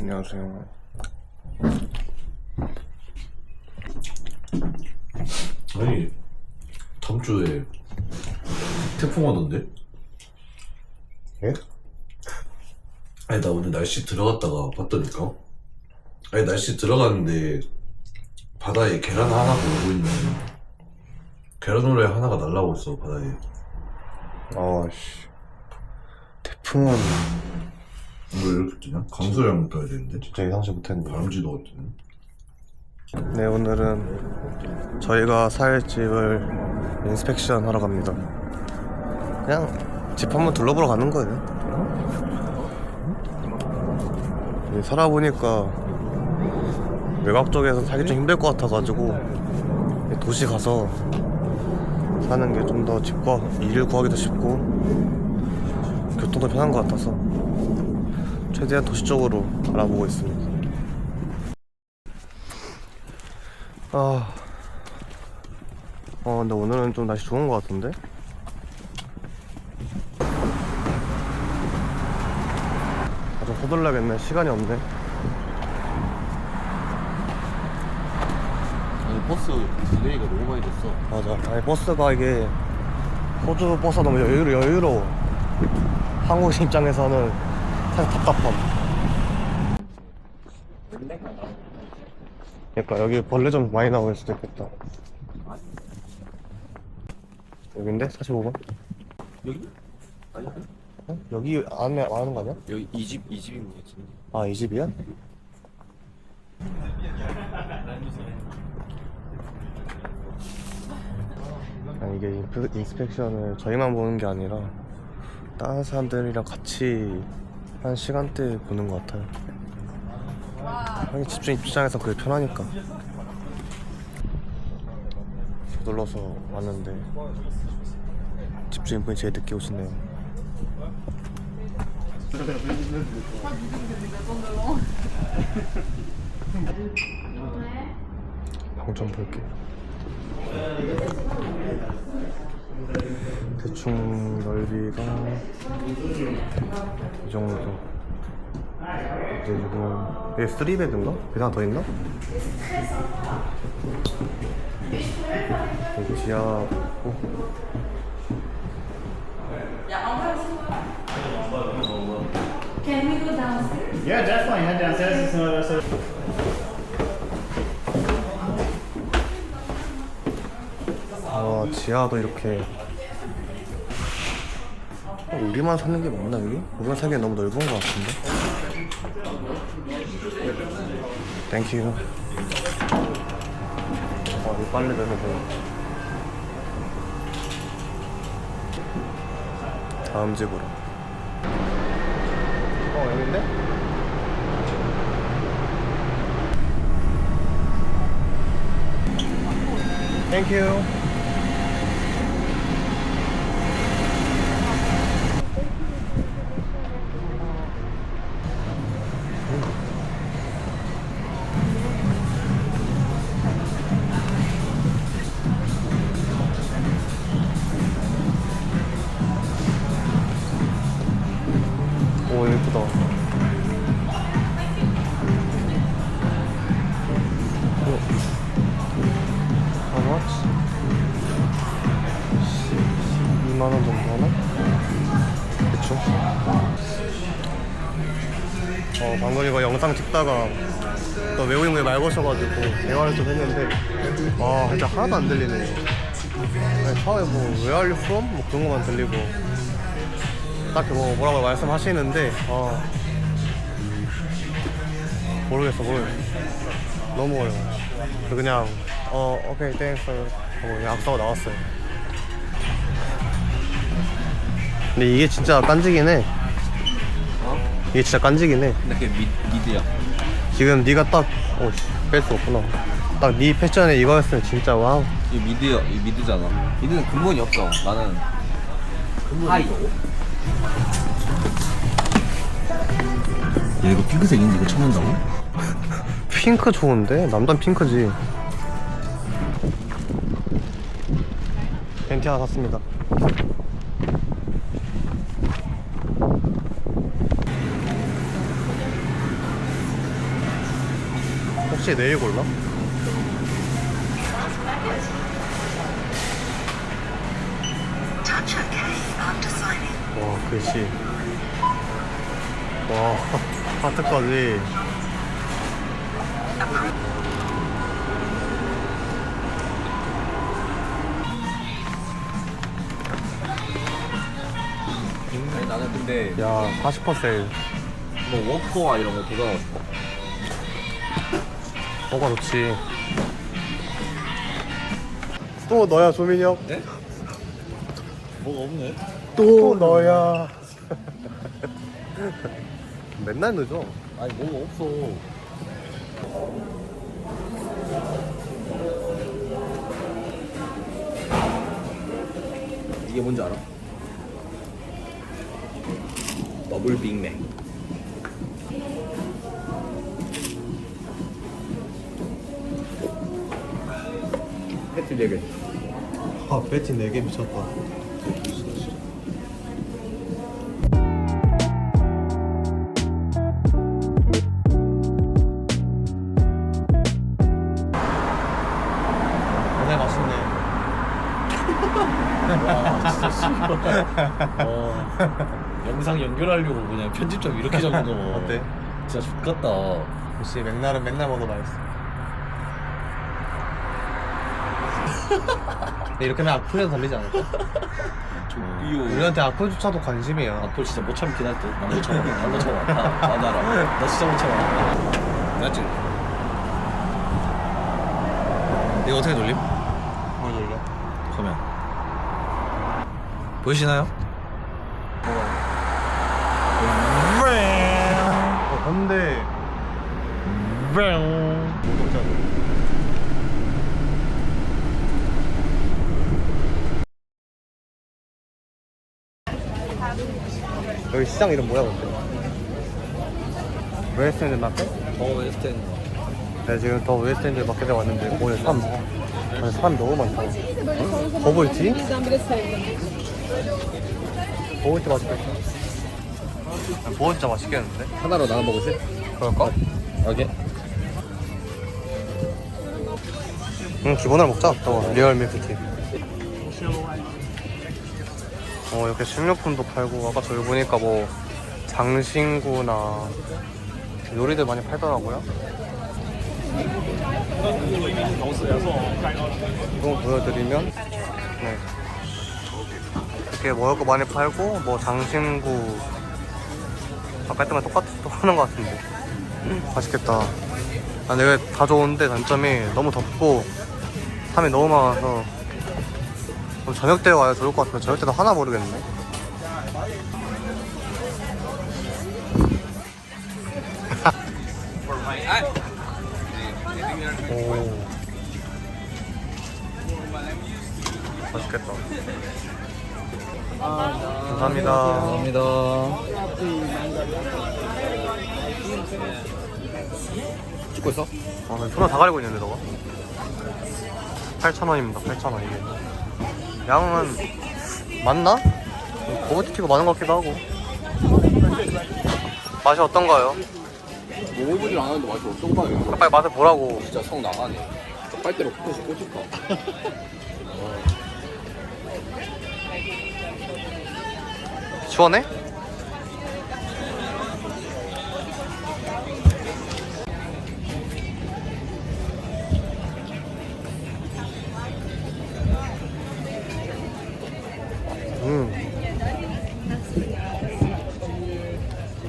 안녕하세요. 아니 다음 주에 태풍 와던데? 예? 아니 나 오늘 날씨 들어갔다가 봤더니까 아니 날씨 들어갔는데 바다에 계란 하나가 오고 있네 계란 후라이 하나가 날라오고 있어 바다에 아씨. 태풍은 왜 이렇게 뜨냐? 강수량 떠야 되는데 진짜 예상치 못했는데. 바람지도 같은 네, 오늘은 저희가 살 집을 인스펙션 하러 갑니다. 그냥 집 한번 둘러보러 가는 거예요. 여기 살아보니까 외곽 쪽에서 살기 좀 힘들 것 같아가지고 도시 가서 사는 게 좀더 집과 일을 구하기도 쉽고 교통도 편한 것 같아서 최대한 도시 쪽으로 알아보고 있습니다. 아, 어, 근데 오늘은 좀 날씨 좋은 것 같은데? 아, 좀 서둘러야겠네. 시간이 없네. 아니 버스 딜레이가 너무 많이 됐어 맞아. 아니, 버스가 이게, 호주 버스가 너무 여유로, 여유로워. 한국인 입장에서는 살짝 답답함. 그러니까 여기 벌레 좀 많이 나올 수도 있겠다. 여긴데? 45번? 여기? 아니 어? 여기 안에 말하는 거 아니야? 여기 이 집 이 집인 것 같은데 아, 이 집이야? 아니, 이게 인프, 인스펙션을 저희만 보는 게 아니라 다른 사람들이랑 같이 한 시간대 보는 것 같아요. 하긴 집주인 입장에서 그게 편하니까. 서둘러서 왔는데 집주인분이 제일 늦게 오시네요. 방좀 볼게. 대충 넓이가 이 정도. 이제 지금 이게 3베드인가? 그 하나 더 있나? 여기 지하 있고 Can we go downstairs? Yeah, definitely. Head downstairs. 어, 지하도 이렇게. 어, 우리만 사는 게 맞나 여기? 우리만 사기엔 너무 넓은 것 같은데? 땡큐 어, 이 빨래 넣으면 돼 다음 집으로. 어 여긴데? 땡큐 예쁘다 어. How much? 2만 원 정도 하나? 대충 어 방금 이거 영상 찍다가 또 외국인분이 말 거셔가지고 대화를 좀 했는데 아 진짜 하나도 안 들리네요 아니, 처음에 뭐 Where are you from? 뭐 그런 것만 들리고 딱히 뭐 뭐라고 말씀하시는데 아 모르겠어 모르겠어. 너무 어려워 그래서 그냥 어 오케이 땡스 하고 그냥 악수하고 나왔어요. 근데 이게 진짜 깐지긴 해. 이게 진짜 깐지긴 해. 근데 그게 미, 미드야. 지금 네가 딱 오씨 뺄수 없구나. 딱 네 패션에 이거였으면 진짜 와우. 이 미드야 이 미드잖아. 미드는 근본이 없어. 나는. 하이 얘 이거 핑크색인지 이거 찾는다고? 핑크 좋은데? 남단 핑크지 벤티 하나 샀습니다 혹시 내일 골라? 글씨 와 하트까지. 아니 나는 근데 야40% 세일 뭐 워커와 이런 거 도전하고 싶어 뭐가 좋지? 또 너야 조민이 형? 네? 뭐가 없네 또 너야. 맨날 늦어 아니 뭐가 없어. 이게 뭔지 알아? 더블 빅맥. 패티 4개. 아 배티 4개 미쳤다 어, 영상 연결하려고 그냥 편집점 이렇게 적은 거. 어때? 진짜 좋겠다. 역시 맥날은 맨날 먹어 맛있어. 근데 이렇게 하면 악플에서 달리지 않을까? 조비오. 우리한테 악플조차도 관심이야. 앞으로 진짜 못 참긴 할 듯. 나도 참아 나도 참아 나, 나도 알아. 나 진짜 못 참아. 맞지? 이거 어떻게 돌림? 뭘 돌려? 그러면 보이시나요? 어 근데 여기 시장 이름 뭐야 근데? 웨스트엔드 마켓? 어 웨스트엔 네 지금 더 웨스트엔드 마켓에 왔는데 오늘 사람 사람 너무 많다 어? 버블티? 버블티 맛있겠다 진짜 맛있겠는데? 하나로 나눠 먹으실? 그럴까? 오케이 응 기본으로 먹자 또 리얼 밀크티 어 이렇게 식료품도 팔고 아까 저기 보니까 뭐 장신구나 요리들 많이 팔더라고요 이거 보여드리면 네 이렇게 먹을 거 많이 팔고 뭐 장신구 아까 했던 거 똑같, 똑하는 것 같은데. 맛있겠다. 아, 내가 다 좋은데 단점이 너무 덥고 사람이 너무 많아서 그럼 저녁 때 와야 좋을 것 같은데 저녁 때도 하나 모르겠네. 오. 맛있겠다 감사합니다 감사합니다 찍고 있어? 아, 나 전화 다 가리고 있는데, 너가? 8,000원입니다, 8,000원, 이게. 양은, 맞나? 버거티가 많은 것 같기도 하고. 맛이 어떤가요? 먹어보질 않았는데 맛이 어떤 거야 빨리 맛을 보라고. 진짜 성 나가네 푸시 꽂을까 시원해? 음.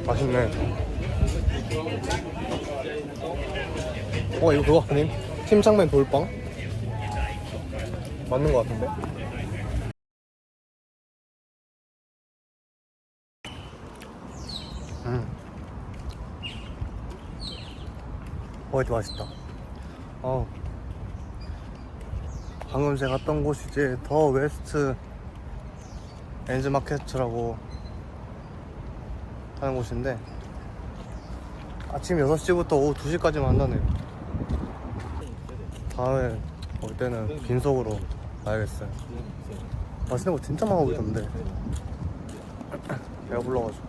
맛있네. 어, 이거 그거 아님? 팀장맨 돌빵? 맞는 것 같은데? 어, 이거 맛있다. 어. 방금 제가 갔던 곳이 이제 더 웨스트 엔즈마켓이라고 하는 곳인데 아침 6시부터 오후 2시까지만 한다네요. 다음에 올 때는 빈속으로 가야겠어요. 맛있는 거 진짜 많아 보이던데. 배가 불러가지고.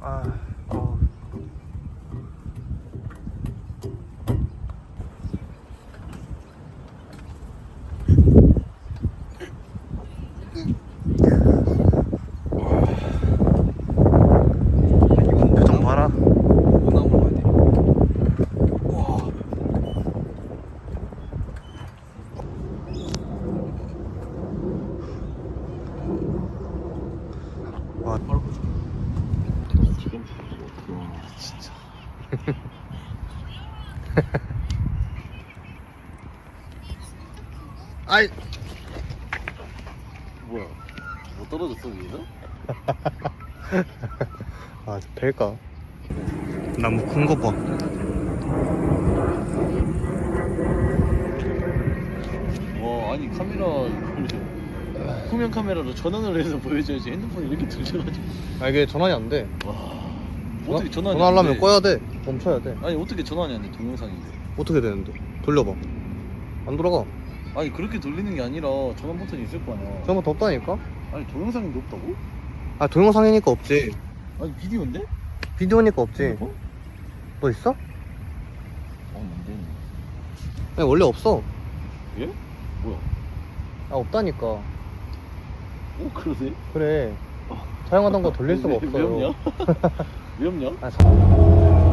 아, 어. 진짜. 아이 뭐야? 뭐 떨어졌어 위에서? 아 될까 나무 큰 거 봐 와 아니 카메라 후면 카메라로 전원을 해서 보여줘야지 핸드폰이 이렇게 들려가지고. 아 이게 전환이 안 돼 와. 어떻게 전환이 안 전환하면 돼? 꺼야 돼 멈춰야 돼 아니 어떻게 전환이 안 돼? 동영상인데. 어떻게 되는데 돌려봐 안 돌아가 아니 그렇게 돌리는 게 아니라 전원 버튼이 있을 거 아니야. 저거 덥다니까 아니 동영상이 높다고? 아 동영상이니까 없지 아니 비디오인데? 비디오니까 없지 어? 뭐 있어? 어 뭔데? 아니 원래 없어 예? 뭐야? 아 없다니까 어 그러세? 그래 사용하던 거 돌릴 수가 왜, 없어요 왜 없냐? 왜 없냐? 아, 자-